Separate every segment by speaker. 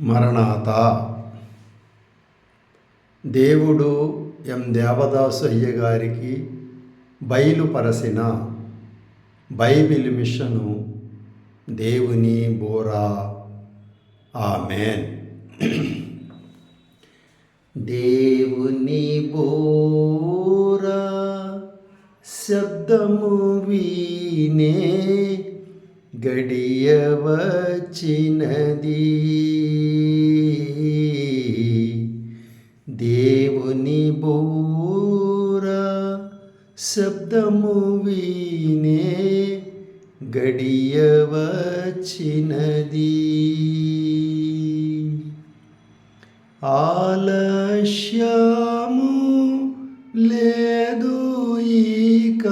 Speaker 1: మరణాత. దేవుడు ఎం దేవదాసు అయ్య గారికి బయలుపరచిన బైబిల్ మిషను దేవుని బోరా. ఆమెన్. దేవుని బోరా శబ్దము వీనే గడియవచ్చినది దేవుని బోరా శబ్దము వీనే గడియవచ్చినది ఆలస్యము లేదు ఇక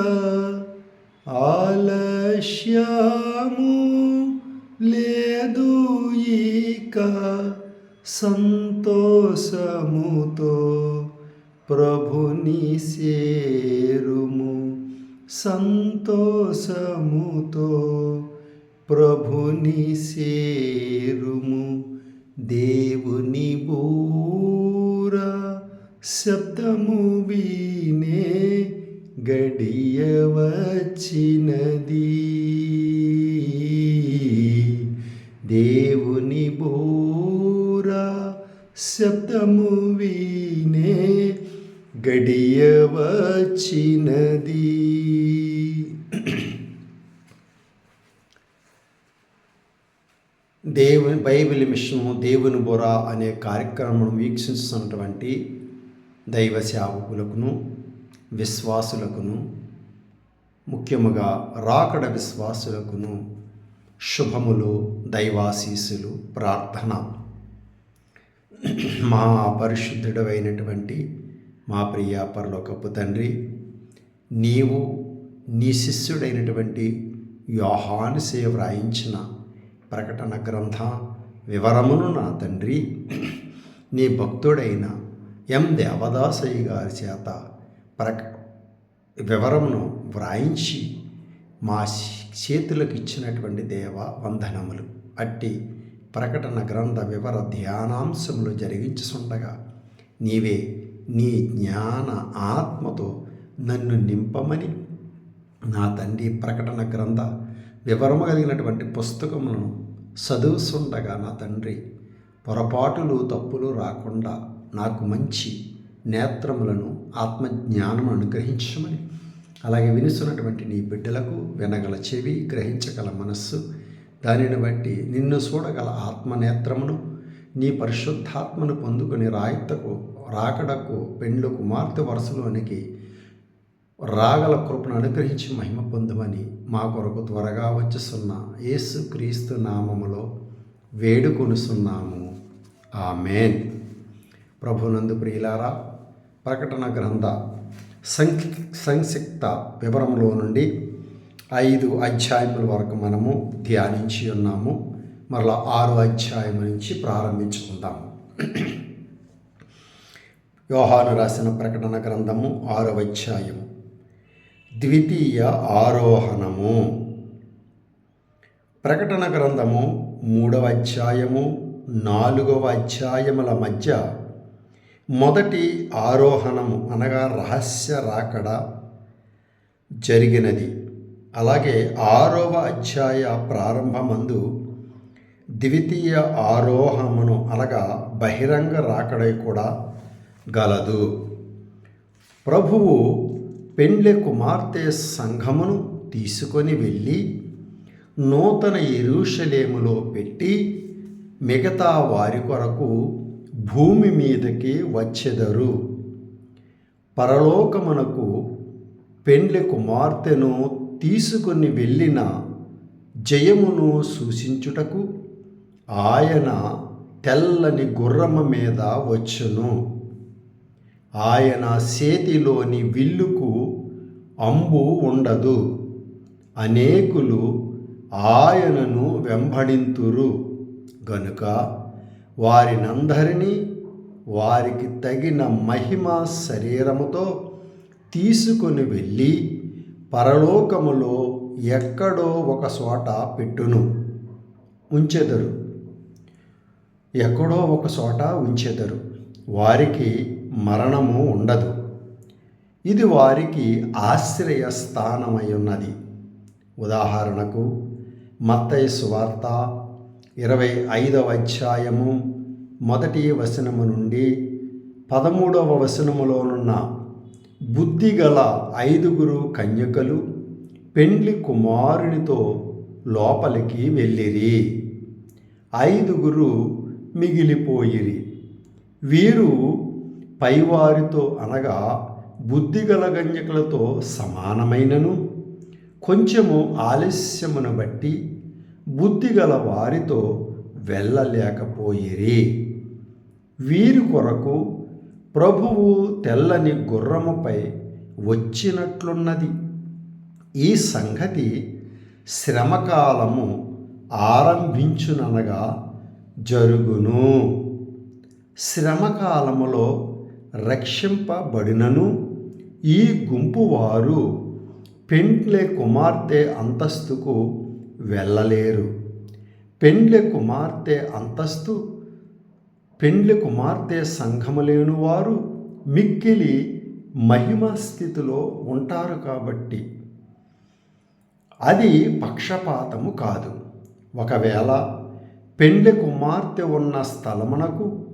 Speaker 1: ఆలస్యము లేదు ఇక సంత సంతోషముతో ప్రభుని సేరుము. సంతోషముతో ప్రభుని సేరుము. దేవుని బూరా శబ్దము వీనే గడియవచ్చినది శబ్దము వీనే గడియవచ్చినది దేవుని బైబిల్ మిషన్ దేవుని బొర అనే కార్యక్రమం వీక్షిస్తున్నటువంటి దైవ సేవకులకును విశ్వాసులకును ముఖ్యముగా రాకడ విశ్వాసులకును శుభములు దైవాశీసులు ప్రార్థన. మా పరిశుద్ధుడమైనటువంటి మా ప్రియ పరలోకపు తండ్రి నీవు నీ శిష్యుడైనటువంటి యోహానుసే వ్రాయించిన ప్రకటన గ్రంథ వివరమును నా తండ్రి నీ భక్తుడైన ఎం దేవదాసయ్య గారి చేత ప్రక వివరమును వ్రాయించి మా చేతులకు ఇచ్చినటువంటి దేవ వందనములు. అట్టి ప్రకటన గ్రంథ వివర ధ్యానాంశములు జరిగించుచుండగా నీవే నీ జ్ఞాన ఆత్మతో నన్ను నింపమని నా తండ్రి ప్రకటన గ్రంథ వివరము కలిగినటువంటి పుస్తకములను చదువుతుండగా నా తండ్రి పొరపాటులు తప్పులు రాకుండా నాకు మంచి నేత్రములను ఆత్మజ్ఞానం అనుగ్రహించమని అలాగే వినిస్తున్నటువంటి నీ బిడ్డలకు వినగల చెవి గ్రహించగల మనస్సు దానిని బట్టి నిన్ను చూడగల ఆత్మనేత్రమును నీ పరిశుద్ధాత్మను పొందుకుని రాయితకు రాకడకు పెండ్లు కుమార్తె వరుసలోనికి రాగల కృపను అనుగ్రహించి మహిమ పొందమని మా కొరకు త్వరగా వచ్చిస్తున్న యేసు క్రీస్తు నామములో వేడుకొనుసున్నాము ఆమెన్. ప్రభునందు ప్రియులారా ప్రకటన గ్రంథ సంక్ సంక్షిప్త వివరంలో నుండి ఐదు అధ్యాయముల వరకు మనము ధ్యానించి ఉన్నాము. మరలా ఆరు అధ్యాయం నుంచి ప్రారంభించుకుందాము. యోహాను రాసిన ప్రకటన గ్రంథము ఆరవ అధ్యాయము. ద్వితీయ ఆరోహణము. ప్రకటన గ్రంథము మూడవ అధ్యాయము నాలుగవ అధ్యాయముల మధ్య మొదటి ఆరోహణము అనగా రహస్య రాకడ జరిగినది. అలాగే ఆరవ అధ్యాయ ప్రారంభమందు ద్వితీయ ఆరోహమును అనగా బహిరంగ రాకడై కూడా గలదు. ప్రభువు పెండ్లి కుమార్తె సంఘమును తీసుకొని వెళ్ళి నూతన ఇరుషలేములో పెట్టి మిగతా వారి కొరకు భూమి మీదకి వచ్చెదరు. పరలోకమునకు పెండ్లి కుమార్తెను తీసుకొని వెళ్ళిన జయమును సూచించుటకు ఆయన తెల్లని గుర్రమ మీద వచ్చును. ఆయన చేతిలోని విల్లుకు అంబు ఉండదు. అనేకులు ఆయనను వెంబడింతురు. గనుక వారినందరినీ వారికి తగిన మహిమ శరీరముతో తీసుకొని వెళ్ళి పరలోకములో ఎక్కడో ఒక చోట పెట్టును ఉంచెదరు. ఎక్కడో ఒక చోట ఉంచెదరు. వారికి మరణము ఉండదు. ఇది వారికి ఆశ్రయ స్థానమై ఉన్నది ఉదాహరణకు మత్తయి సువార్త ఇరవై ఐదవ అధ్యాయము మొదటి వచనము నుండి పదమూడవ వచనములోనున్న బుద్ధిగల ఐదుగురు కన్యకలు పెండ్లి కుమారునితో లోపలికి వెళ్ళిరి. ఐదుగురు మిగిలిపోయిరి. వీరు పైవారితో అనగా బుద్ధిగల గన్యకులతో సమానమైనను. కొంచెము ఆలస్యమును బట్టి బుద్ధిగల వారితో వెళ్ళలేకపోయిరి. వీరి కొరకు ప్రభువు తెల్లని గుర్రముపై వచ్చినట్లున్నది. ఈ సంగతి శ్రమకాలము ఆరంభించుననగా జరుగును. శ్రమకాలములో రక్షింపబడినను ఈ గుంపు వారు పెండ్లె కుమార్తె అంతస్తుకు వెళ్ళలేరు. పెండ్లె కుమార్తె అంతస్తు పెండ్లి కుమార్తె సంఘములేని వారు మిక్కిలి మహిమ స్థితిలో ఉంటారు కాబట్టి. అది పక్షపాతము కాదు. ఒకవేళ పెండ్లి కుమార్తె ఉన్న స్థలమునకు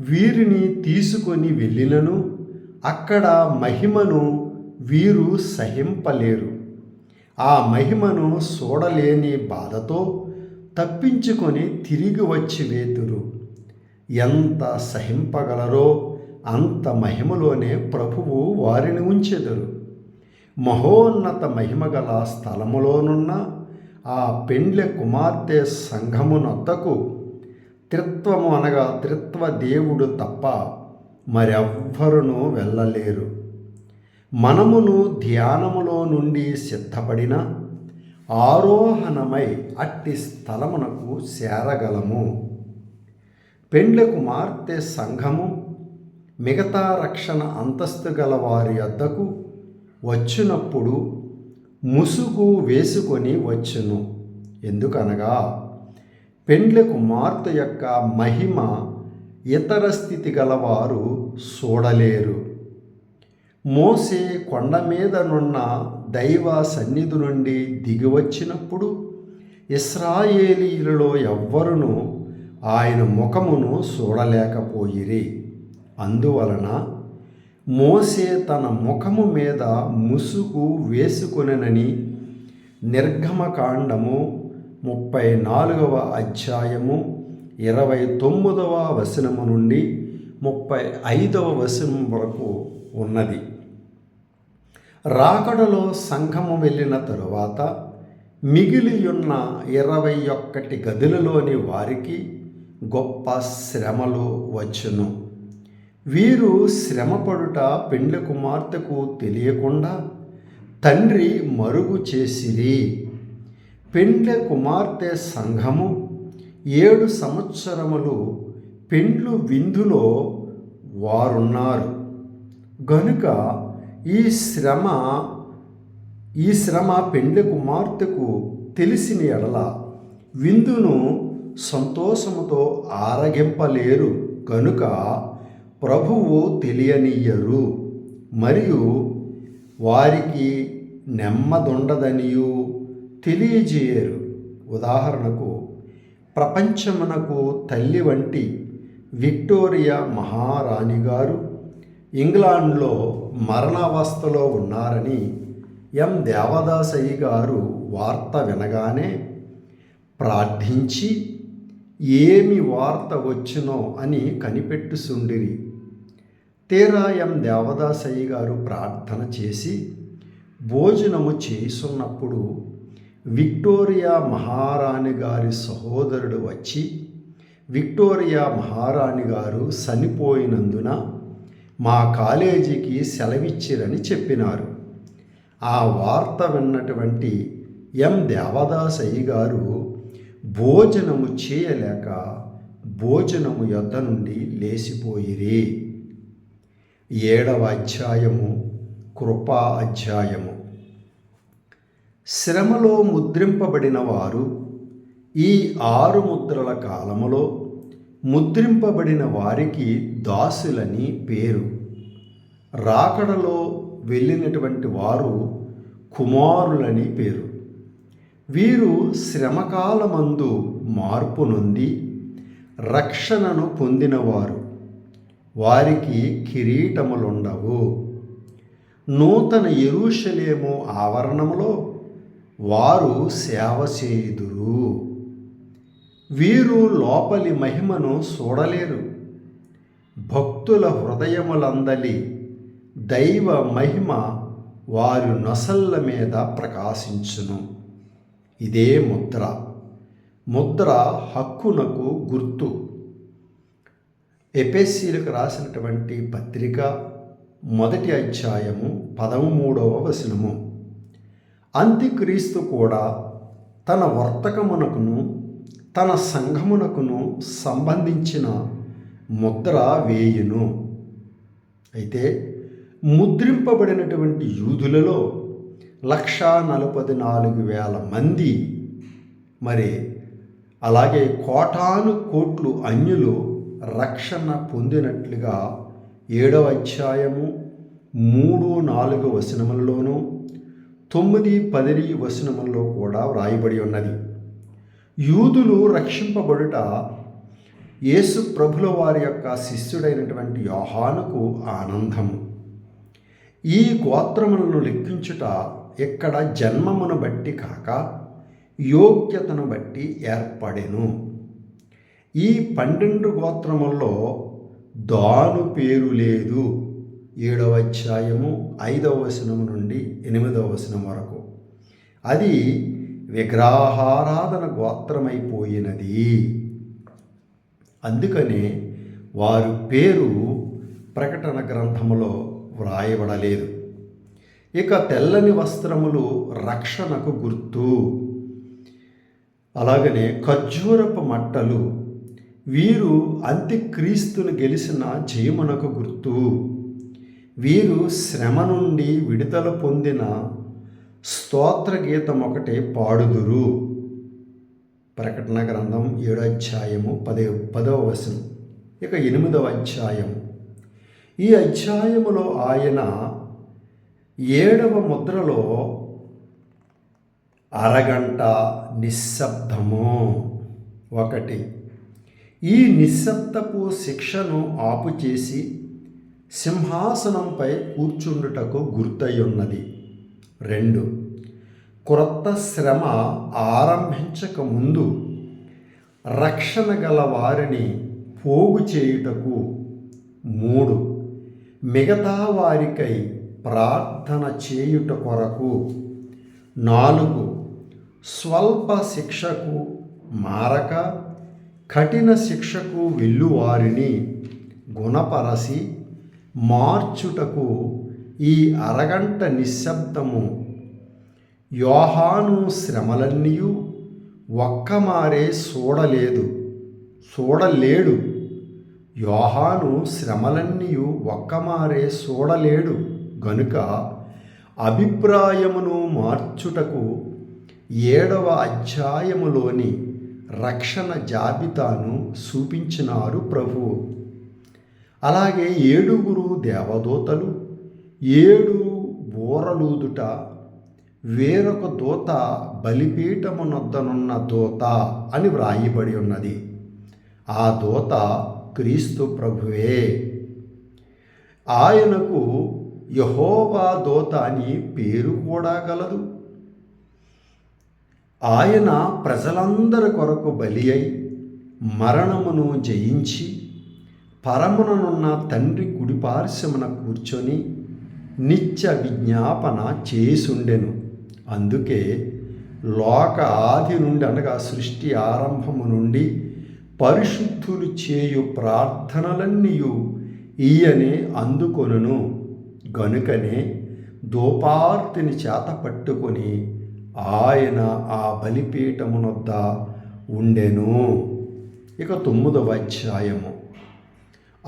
Speaker 1: వీరిని తీసుకొని వెళ్ళినను అక్కడ మహిమను వీరు సహింపలేరు. ఆ మహిమను చూడలేని బాధతో తప్పించుకొని తిరిగి వచ్చి వేతురు. ఎంత సహింపగలరో అంత మహిమలోనే ప్రభువు వారిని ఉంచెదరు. మహోన్నత మహిమగల స్థలములోనున్న ఆ పెండ్లె కుమార్తె సంఘమునొద్దకు త్రిత్వము అనగా త్రిత్వ దేవుడు తప్ప మరెవ్వరును వెళ్ళలేరు. మనమును ధ్యానములో నుండి సిద్ధపడిన ఆరోహణమై అట్టి స్థలమునకు చేరగలము. పెండ్ల కుమార్తె సంఘము మిగతా రక్షణ అంతస్తు గల వారి వద్దకు వచ్చినప్పుడు ముసుగు వేసుకొని వచ్చును. ఎందుకనగా పెండ్ల కుమార్తె యొక్క మహిమ ఇతర స్థితి గలవారు చూడలేరు మోసే కొండ మీదనున్న దైవ సన్నిధి నుండి దిగివచ్చినప్పుడు ఇస్రాయేలీలలో ఎవ్వరును ఆయన ముఖమును చూడలేకపోయిరి. అందువలన మోసే తన ముఖము మీద ముసుగు వేసుకొనెనని నిర్గమకాండము ముప్పై నాలుగవ అధ్యాయము ఇరవై తొమ్మిదవ వచనము నుండి ముప్పై ఐదవ వచనం వరకు ఉన్నది. రాకడలో సంఘము వెళ్ళిన తరువాత మిగిలియున్న ఇరవై ఒక్కటి గదులలోని వారికి గొప్ప శ్రమలు వచ్చును. వీరు శ్రమపడుట పెండ్లి కుమార్తెకు తెలియకుండా తండ్రి మరుగు చేసిరి. పెండ్ల కుమార్తె సంఘము ఏడు సంవత్సరములు పెండ్లు విందులో వారున్నారు. గనుక ఈ శ్రమ ఈ శ్రమ పెండ్లి కుమార్తెకు తెలిసిన ఎడల విందును సంతోషముతో ఆరగింపలేరు కనుక ప్రభువు తెలియనియ్యరు మరియు వారికి నెమ్మదుండదనియు తెలియజేయరు. ఉదాహరణకు ప్రపంచమునకు తల్లి వంటి విక్టోరియా మహారాణి గారు ఇంగ్లాండ్లో మరణావస్థలో ఉన్నారని ఎం. దేవదాసయ్య గారు వార్త వినగానే ప్రార్థించి ఏమి వార్త వచ్చినో అని కనిపెట్టుసుండిరి. తీరా ఎం దేవదాసయ్య గారు ప్రార్థన చేసి భోజనము చేసున్నప్పుడు విక్టోరియా మహారాణి గారి సహోదరుడు వచ్చి విక్టోరియా మహారాణి గారు చనిపోయినందున మా కాలేజీకి సెలవిచ్చిరని చెప్పినారు. ఆ వార్త విన్నటువంటి ఎం దేవదాసయ్య గారు భోజనము చేయలేక భోజనము యొద్ద నుండి లేచిపోయిరి. ఏడవ అధ్యాయము కృపా అధ్యాయము. శ్రమలో ముద్రింపబడిన వారు ఈ ఆరు ముద్రల కాలములో ముద్రింపబడిన వారికి దాసులని పేరు. రాకడలో వెళ్ళినటువంటి వారు కుమారులని పేరు. వీరు శ్రమకాలమందు మార్పు నొంది రక్షణను పొందినవారు. వారికి కిరీటములుండవు. నూతన ఎరుషలేము ఆవరణంలో వారు సేవ చేయుదురు. వీరు లోపలి మహిమను చూడలేరు. భక్తుల హృదయములందలి దైవ మహిమ వారి నొసళ్ళ మీద ప్రకాశించును. ఇదే ముద్ర. ముద్ర హక్కునకు గుర్తు. ఎపెస్సీలకు రాసినటువంటి పత్రిక మొదటి అధ్యాయము పదమూడవ వచనము. అంత్యక్రీస్తు కూడా తన వర్తకమునకును తన సంఘమునకును సంబంధించిన ముద్ర వేయును. అయితే ముద్రింపబడినటువంటి యూదులలో లక్షా నలపది నాలుగు వేల మంది. మరి అలాగే కోటాను కోట్లు అన్యులు రక్షణ పొందినట్లుగా ఏడవ అధ్యాయము మూడు నాలుగు వచనములలోనూ తొమ్మిది పది వచనములలో కూడా వ్రాయబడి ఉన్నది. యూదులు రక్షింపబడుట యేసు ప్రభుల వారి యొక్క శిష్యుడైనటువంటి యోహానుకు ఆనందము. ఈ గోత్రములను లెక్కించుట ఇక్కడ జన్మమును బట్టి కాక యోగ్యతను బట్టి ఏర్పడెను. ఈ పన్నెండు గోత్రముల్లో దాను పేరు లేదు. ఏడవ అధ్యాయము ఐదవ వచనము నుండి ఎనిమిదవ వచనం వరకు. అది విగ్రహారాధన గోత్రమైపోయినది. అందుకనే వారి పేరు ప్రకటన గ్రంథములో వ్రాయబడలేదు. ఇక తెల్లని వస్త్రములు రక్షణకు గుర్తు. అలాగనే ఖర్జూరపు మట్టలు వీరు అంత్యక్రీస్తును గెలిచిన జయమునకు గుర్తు. వీరు శ్రమ నుండి విడుదల పొందిన స్తోత్ర గీతం ఒకటే పాడుదురు. ప్రకటన గ్రంథం ఏడో అధ్యాయము పదే పదవ వచనం. ఇక ఎనిమిదవ అధ్యాయం. ఈ అధ్యాయములో ఆయన ఏడవ ముద్రలో అరగంట నిశ్శబ్దము ఒకటి. ఈ నిశ్శబ్దపు శిక్షను ఆపుచేసి సింహాసనంపై కూర్చుండుటకు గుర్తయ్యున్నది. రెండు. క్రొత్త శ్రమ ఆరంభించక ముందు రక్షణ గల వారిని పోగు చేయుటకు మూడు. మిగతా వారికై ప్రార్థన చేయుట కొరకు నాలుగు స్వల్ప శిక్షకు మారక కఠిన శిక్షకు వెల్లువారిని గుణపరసి మార్చుటకు ఈ అరగంట నిశ్శబ్దము. యోహాను శ్రమలన్నీయు ఒక్కమారే చూడలేదు చూడలేడు యోహాను శ్రమలన్నీయు ఒక్కమారే చూడలేడు గనుక అభిప్రాయమును మార్చుటకు ఏడవ అధ్యాయములోని రక్షణ జాబితాను చూపించినారు ప్రభువు అలాగే ఏడుగురు దేవదూతలు ఏడు బోరలూదుట వేరొక దూత బలిపీఠమునొద్దనున్న దూత అని వ్రాయబడి ఉన్నది. ఆ దూత క్రీస్తు ప్రభువే. ఆయనకు యహోవా దోత అని పేరు కూడా కలదు ఆయన ప్రజలందరి కొరకు బలి అయి మరణమును జయించి పరముననున్న తండ్రి కుడిపార్శ్వమున కూర్చొని నిత్య విజ్ఞాపన చేసుండెను. అందుకే లోక ఆది నుండి అనగా సృష్టి ఆరంభము నుండి పరిశుద్ధులు చేయు ప్రార్థనలన్నీ ఈయనే అందుకొనును. గనుకనే దోపార్తిని చేత పట్టుకొని ఆయన ఆ బలిపీఠమునొద్ద ఉండెను. ఇక తొమ్మిదవ అధ్యాయము.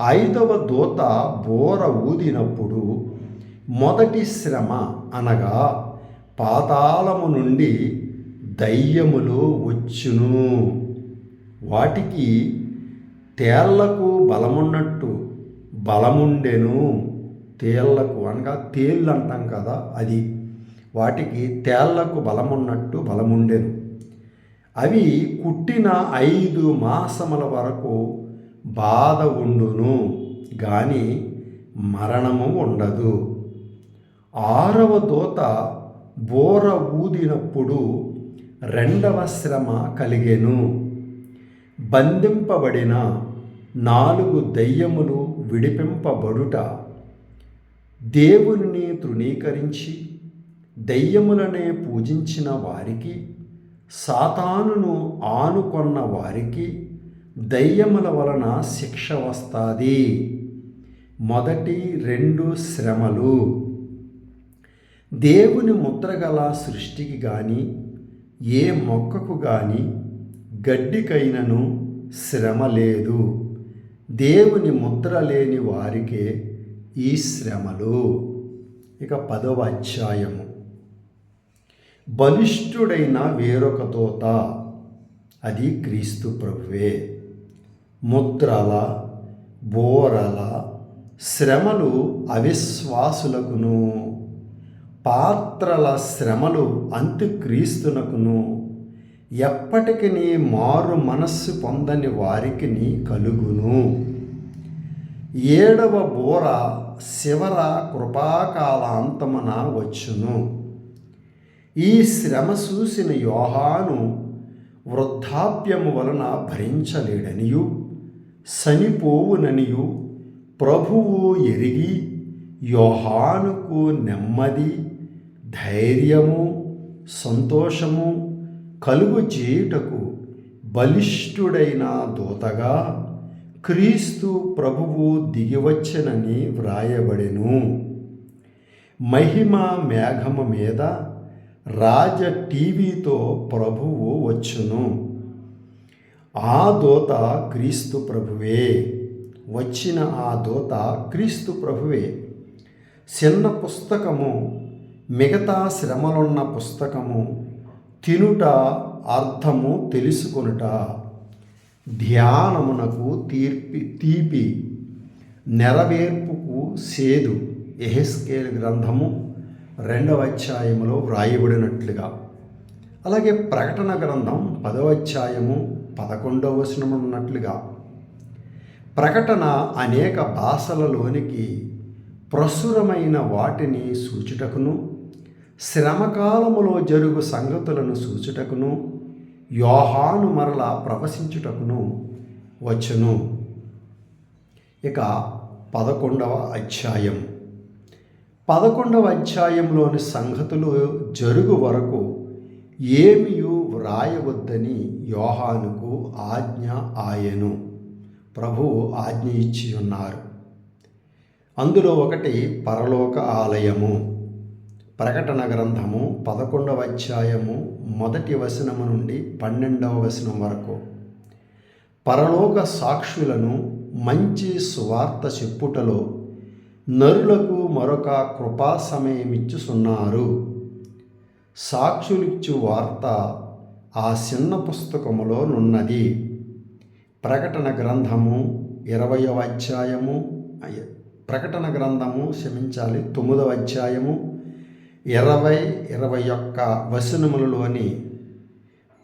Speaker 1: ఐదవ దూత బోర ఊదినప్పుడు మొదటి శ్రమ అనగా పాతాళము నుండి దయ్యములు వచ్చును. వాటికి తేళ్ళకు బలమున్నట్టు బలముండెను. తేళ్ళకు అనగా తేళ్ళు అంటాం కదా అది. వాటికి తేళ్ళకు బలమున్నట్టు బలముండెను. అవి కుట్టిన ఐదు మాసముల వరకు బాధ ఉండును గాని మరణము ఉండదు. ఆరవ దూత బోర ఊదినప్పుడు రెండవ శ్రమ కలిగెను. బంధింపబడిన నాలుగు దయ్యములు విడిపింపబడుట దేవుని తృణీకరించి దయ్యములనే పూజించిన వారికి సాతానును ఆనుకొన్న వారికి దయ్యముల వలన శిక్ష వస్తుంది. మొదటి రెండు శ్రమలు. దేవుని ముద్రగల సృష్టికి కానీ ఏ మొక్కకు కానీ గడ్డికైనను శ్రమ లేదు. దేవుని ముద్ర లేని వారికే ఈ శ్రమలు. ఇక పదవ అధ్యాయము. బలిష్ఠుడైన వేరొక తోత అది క్రీస్తు ప్రభువే. ముద్రల బోరల శ్రమలు అవిశ్వాసులకును. పాత్రల శ్రమలు అంత్యక్రీస్తునకును ఎప్పటికి మారు మనస్సు పొందని వారికి కలుగును. ఏడవ బోర శివర కృపాకాలాంతమున వచ్చును. ఈ శ్రమ చూసిన యోహాను వృద్ధాప్యము వలన భరించలేడనియు చనిపోవుననియు ప్రభువు ఎరిగి యోహానుకు నెమ్మది ధైర్యము సంతోషము కలుగు చేయుటకు బలిష్ఠుడైన దూతగా క్రీస్తు ప్రభువు దిగివచ్చనని వ్రాయబడెను. మహిమ మేఘము మీద రాజ టీవీతో ప్రభువు వచ్చును. ఆ దోత క్రీస్తు ప్రభువే. వచ్చిన ఆ దోత క్రీస్తు ప్రభువే. చిన్న పుస్తకము మిగతా శ్రమలున్న పుస్తకము తినుట అర్థము తెలుసుకొనుట ధ్యానమునకు తీర్పి తీపి నెరవేర్పుకు సేదు. ఎహెస్కేల్ గ్రంథము రెండవ అధ్యాయములో వ్రాయబడినట్లుగా. అలాగే ప్రకటన గ్రంథం పదవ అధ్యాయము పదకొండవ వచనం ఉన్నట్లుగా. ప్రకటన అనేక భాషలలోనికి ప్రసురమైన వాటిని సూచుటకును శ్రమకాలములో జరుగు సంగతులను సూచుటకును యోహాను మరల ప్రవశించుటకును వచ్చును. ఇక పదకొండవ అధ్యాయం. పదకొండవ అధ్యాయంలోని సంగతులు జరుగు వరకు ఏమియు వ్రాయవద్దని యోహానుకు ఆజ్ఞ ఆయను. ప్రభు ఆజ్ఞ ఇచ్చి ఉన్నారు అందులో ఒకటి పరలోక ఆలయము. ప్రకటన గ్రంథము పదకొండవ అధ్యాయము మొదటి వచనము నుండి పన్నెండవ వచనం వరకు. పరలోక సాక్షులను మంచి సువార్త చెప్పుటలో నరులకు మరొక కృపా సమయమిచ్చుసున్నారు సాక్షులిచ్చు వార్త ఆ చిన్న పుస్తకములో నున్నది. ప్రకటన గ్రంథము ఇరవయవ అధ్యాయము ప్రకటన గ్రంథము క్షమించాలి తొమ్మిదవ అధ్యాయము ఇరవై ఇరవై ఒక్క వచనములలోని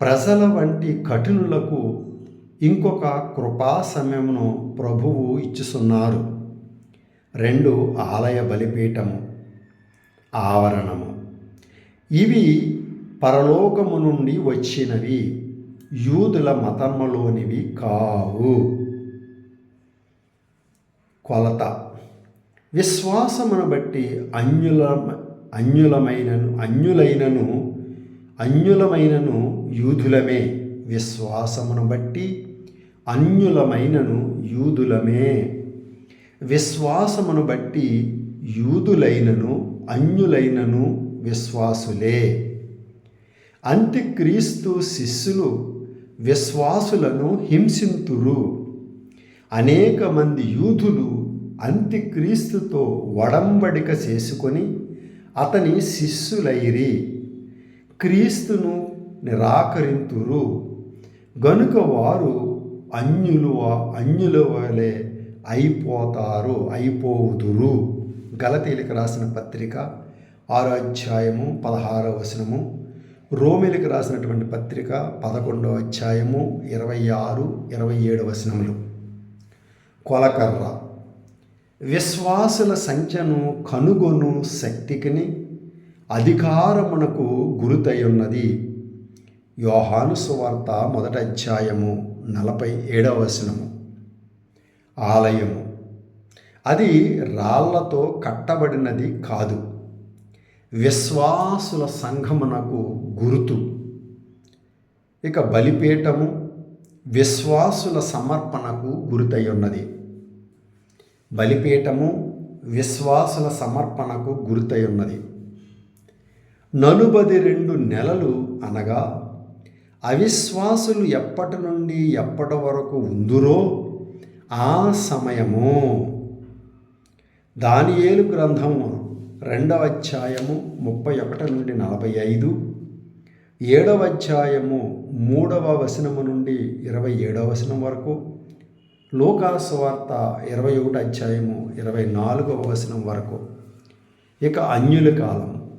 Speaker 1: ప్రజల వంటి కఠినులకు ఇంకొక కృపా సమయమును ప్రభువు ఇచ్చుసున్నారు రెండు ఆలయ బలిపీఠము ఆవరణము. ఇవి పరలోకము నుండి వచ్చినవి యూదుల మతములోనివి కావు. కొలత. విశ్వాసమును బట్టి అన్యుల అన్యులమైనను అన్యులైనను అన్యులమైనను యూదులమే. విశ్వాసమును బట్టి అన్యులమైనను యూదులమే. విశ్వాసమును బట్టి యూదులైనను అన్యులైనను విశ్వాసులే. అంత్యక్రీస్తు శిష్యులు విశ్వాసులను హింసింతురు. అనేక మంది యూదులు అంత్యక్రీస్తుతో వడంబడిక చేసుకొని అతని శిష్యులైరి క్రీస్తును నిరాకరింతురు. గనుక వారు అన్యులు అన్యుల వలె అయిపోతారు అయిపోవుదురు. గలతీలకు రాసిన పత్రిక ఆరో అధ్యాయము పదహారవ వచనము. రోమిలకు రాసినటువంటి పత్రిక పదకొండవ అధ్యాయము ఇరవై ఆరు ఇరవై ఏడు వచనములు. కొలకర్ర. విశ్వాసుల సంఖ్యను కనుగొను శక్తికిని అధికారమునకు గురుతయున్నది. యోహాను సువార్త మొదటి అధ్యాయము నలభై ఏడవ వచనము. ఆలయము. అది రాళ్ళతో కట్టబడినది కాదు. విశ్వాసుల సంఘమునకు గురుతు. ఇక బలిపీఠము విశ్వాసుల సమర్పణకు గురితయ్యున్నది ఉన్నది బలిపీఠము విశ్వాసుల సమర్పణకు గురుతై ఉన్నది నలుబది రెండు నెలలు అనగా అవిశ్వాసులు ఎప్పటి నుండి ఎప్పటి వరకు ఉందురో ఆ సమయము. దానియేలు గ్రంథము రెండవ అధ్యాయము ముప్పై ఒకటి నుండి నలభై ఐదు ఏడవ అధ్యాయము మూడవ వచనము నుండి ఇరవై ఏడవ వచనం వరకు లోకాసువార్త ఇరవై ఒకటి అధ్యాయము ఇరవై నాలుగవ వచనం వరకు. ఇక అన్యుల కాలం.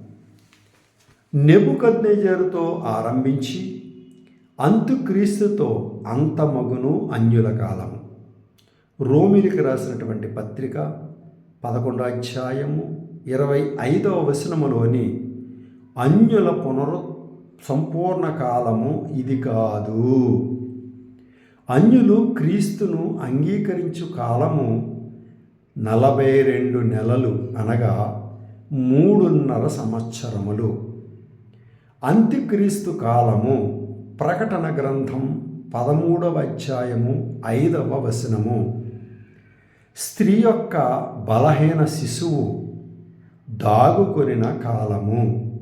Speaker 1: నెబుకద్నేజరుతో ఆరంభించి అంతుక్రీస్తుతో అంతమగును అన్యుల కాలం. రోమిలికి రాసినటువంటి పత్రిక పదకొండో అధ్యాయము ఇరవై ఐదవ వచనములోని అన్యుల పునరు సంపూర్ణ కాలము ఇది కాదు. అన్యులు క్రీస్తును అంగీకరించు కాలము నలభై రెండు నెలలు అనగా మూడున్నర సంవత్సరములు. అంత్యక్రీస్తు కాలము ప్రకటన గ్రంథం పదమూడవ అధ్యాయము ఐదవ వచనము. స్త్రీ యొక్క బలహీన శిశువు దాగుకొనిన కాలము.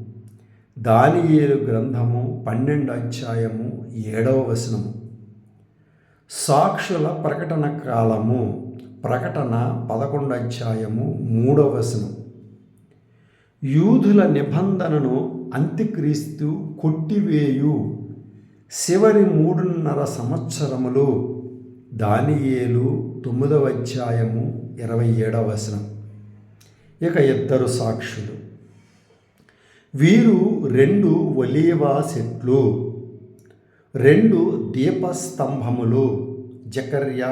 Speaker 1: దానియేలు గ్రంథము పన్నెండు అధ్యాయము ఏడవ వచనము. సాక్షుల ప్రకటన కాలము ప్రకటన పదకొండు అధ్యాయము మూడవ వచనం. యూదుల నిబంధనను అంత్యక్రీస్తు కొట్టివేయు. చివరి మూడున్నర సంవత్సరములు దానియేలు తొమ్మిదవ అధ్యాయము ఇరవై ఏడవ వచనం. ఇక ఇద్దరు సాక్షులు. వీరు రెండు ఒలీవా చెట్లు రెండు దీపస్తంభములు. జకర్య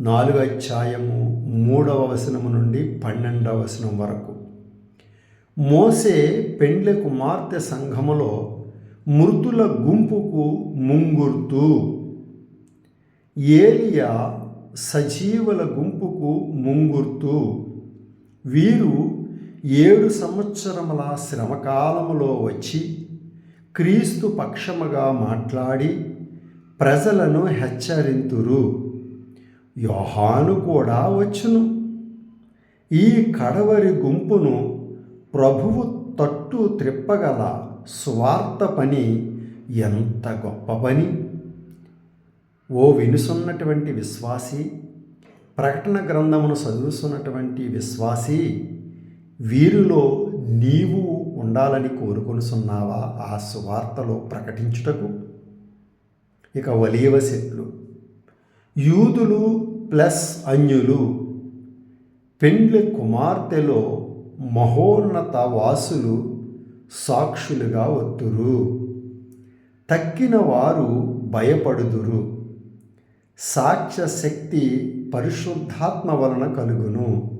Speaker 1: నాలుగు అధ్యాయము మూడవ వసనము నుండి పన్నెండవ వసనం వరకు. మోసే పెండ్ల కుమార్తె సంఘములో మృతుల గుంపుకు ముంగుర్తు ఏలియా సజీవుల గుంపుకు ముంగుర్తు వీరు ఏడు సంవత్సరముల శ్రమకాలములో వచ్చి క్రీస్తు పక్షముగా మాట్లాడి ప్రజలను హెచ్చరింతురు. యోహాను కూడా వచ్చును. ఈ కడవరి గుంపును ప్రభువు తట్టు త్రిప్పగల స్వార్థ పని ఎంత గొప్ప పని. ఓ వినుసున్నటువంటి విశ్వాసి ప్రకటన గ్రంథమును చదువుతున్నటువంటి విశ్వాసి వీరిలో నీవు ఉండాలని కోరుకొనుచున్నావా ఆ సువార్తలో ప్రకటించుటకు? ఇక వలీవ చెట్లు యూదులు ప్లస్ అన్యులు. పెండ్లి కుమార్తెలో మహోన్నత వాసులు సాక్షులుగా ఒత్తురు తక్కిన వారు భయపడుదురు. సాక్ష్య శక్తి పరిశుద్ధాత్మ వలన కలుగును.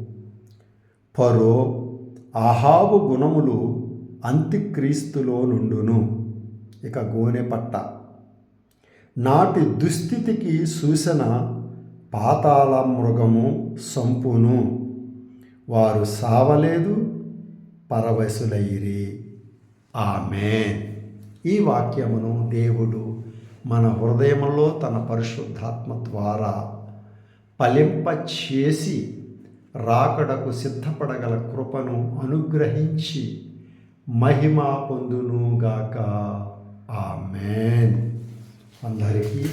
Speaker 1: పరో అహాబు గుణములు అంత్యక్రీస్తులో నుండును. ఇక గోనె పట్ట. నాటి దుస్థితికి సూచన పాతాళ మృగము సంపును. వారు సావలేదు పరవశులైరి. ఆమె ఈ వాక్యమును దేవుడు మన హృదయంలో తన పరిశుద్ధాత్మ ద్వారా పలింప చేసి రాకడకు సిద్ధపడగల కృపను అనుగ్రహించి మహిమ పొందునుగాక ఆమెన్. అందరికీ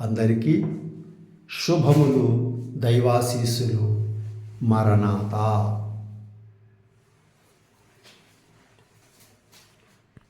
Speaker 1: అందరికీ శుభములు దైవాశీస్సులు మరణాత.